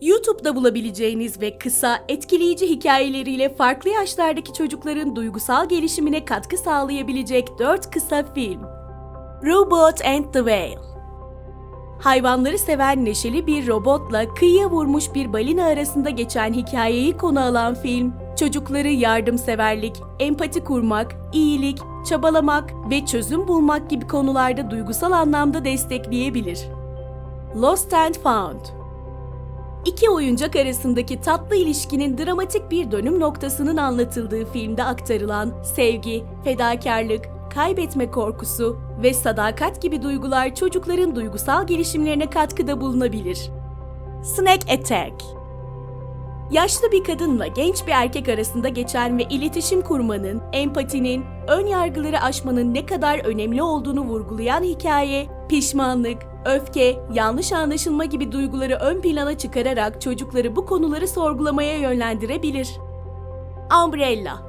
YouTube'da bulabileceğiniz ve kısa, etkileyici hikayeleriyle farklı yaşlardaki çocukların duygusal gelişimine katkı sağlayabilecek 4 kısa film. Robot and the Whale Hayvanları seven neşeli bir robotla kıyıya vurmuş bir balina arasında geçen hikayeyi konu alan film, çocukları yardımseverlik, empati kurmak, iyilik, çabalamak ve çözüm bulmak gibi konularda duygusal anlamda destekleyebilir. Lost and Found İki oyuncak arasındaki tatlı ilişkinin dramatik bir dönüm noktasının anlatıldığı filmde aktarılan sevgi, fedakarlık, kaybetme korkusu ve sadakat gibi duygular çocukların duygusal gelişimlerine katkıda bulunabilir. Snack Attack Yaşlı bir kadınla genç bir erkek arasında geçen ve iletişim kurmanın, empatinin, ön yargıları aşmanın ne kadar önemli olduğunu vurgulayan hikaye, pişmanlık, öfke, yanlış anlaşılma gibi duyguları ön plana çıkararak çocukları bu konuları sorgulamaya yönlendirebilir. Umbrella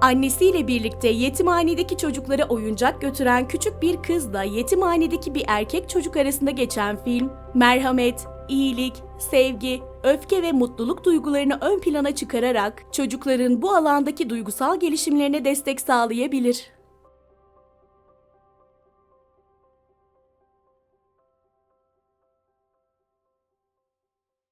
Annesiyle birlikte yetimhanedeki çocuklara oyuncak götüren küçük bir kızla yetimhanedeki bir erkek çocuk arasında geçen film, merhamet, iyilik, sevgi, öfke ve mutluluk duygularını ön plana çıkararak çocukların bu alandaki duygusal gelişimlerine destek sağlayabilir.